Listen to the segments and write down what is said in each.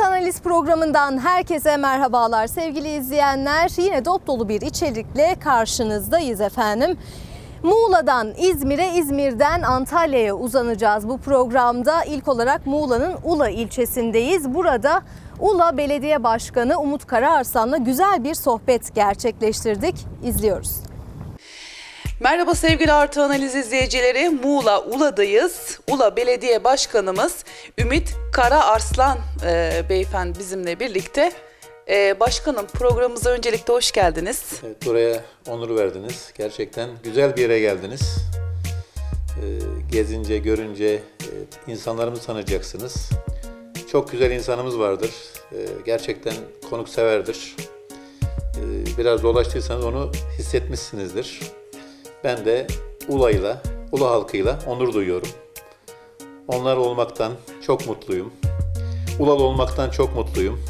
Analiz programından herkese merhabalar sevgili izleyenler. Yine dop dolu bir içerikle karşınızdayız efendim. Muğla'dan İzmir'e, İzmir'den Antalya'ya uzanacağız bu programda. İlk olarak Muğla'nın Ula ilçesindeyiz. Burada Ula Belediye Başkanı Umut Karaarslan'la güzel bir sohbet gerçekleştirdik. İzliyoruz. Merhaba sevgili Artı Analiz izleyicileri. Muğla Ula'dayız. Ula Belediye Başkanımız Ümit Kara Arslan e, beyefendi bizimle birlikte. E, başkanım programımıza öncelikle hoş geldiniz. Evet, buraya onur verdiniz. Gerçekten güzel bir yere geldiniz. Ee, gezince, görünce e, insanlarımızı tanıyacaksınız. Çok güzel insanımız vardır. Ee, gerçekten konukseverdir. Ee, biraz dolaştıysanız onu hissetmişsinizdir. Ben de Ula'yla, Ula halkıyla onur duyuyorum. Onlar olmaktan çok mutluyum. Ulalı olmaktan çok mutluyum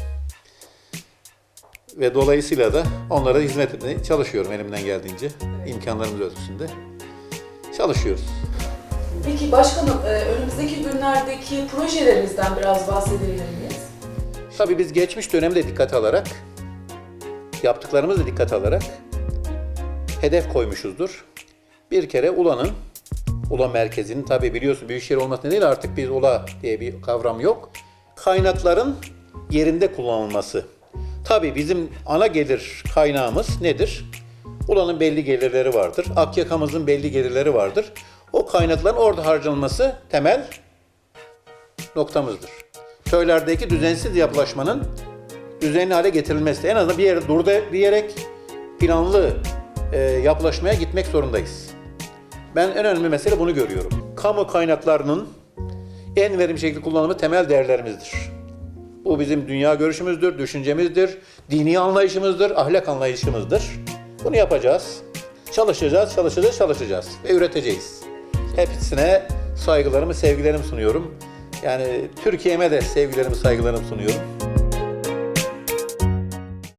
ve dolayısıyla da onlara hizmet etmeye çalışıyorum elimden geldiğince, imkanlarımız ölçüsünde çalışıyoruz. Peki başkanım e, önümüzdeki günlerdeki projelerimizden biraz bahsedebilir miyiz? Tabii biz geçmiş dönemi de dikkate alarak, yaptıklarımızı da dikkate alarak hedef koymuşuzdur. Bir kere ULA'nın, ULA merkezinin tabii biliyorsun büyükşehir olması nedeniyle artık bir ULA diye bir kavram yok. Kaynakların yerinde kullanılması. Tabii bizim ana gelir kaynağımız nedir? ULA'nın belli gelirleri vardır. Akyaka'mızın belli gelirleri vardır. O kaynakların orada harcanması temel noktamızdır. Köylerdeki düzensiz yapılaşmanın düzenli hale getirilmesi. En azından bir yere dur diyerek planlı e, yapılaşmaya gitmek zorundayız. Ben en önemli mesele bunu görüyorum. Kamu kaynaklarının en verimli şekilde kullanımı temel değerlerimizdir. Bu bizim dünya görüşümüzdür, düşüncemizdir, dini anlayışımızdır, ahlak anlayışımızdır. Bunu yapacağız. Çalışacağız, çalışacağız, çalışacağız ve üreteceğiz. Hepsine saygılarımı, sevgilerimi sunuyorum. Yani Türkiye'me de sevgilerimi, saygılarımı sunuyorum.